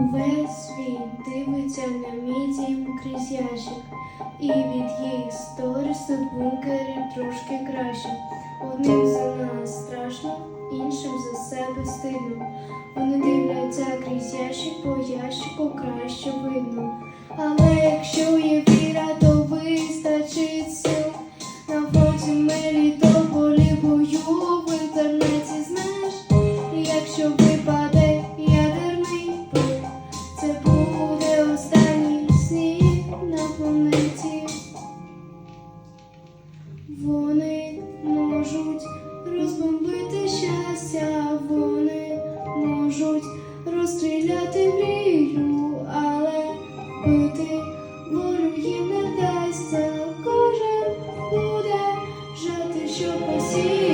Увесь світ дивиться на мій дім крізь ящик, і від їх тут бункері трошки краще. Одним за нас страшно, іншим за себе стидно. Вони дивляться крізь ящик, по ящику краще видно. Але якщо є віра, то вистачить сил. На фоті Мелітополі бою в інтернеті Вони можуть розбомбити щастя, вони можуть розстріляти мрію, але бити волю їм не вдасться. Кожен буде жати, що посіяв.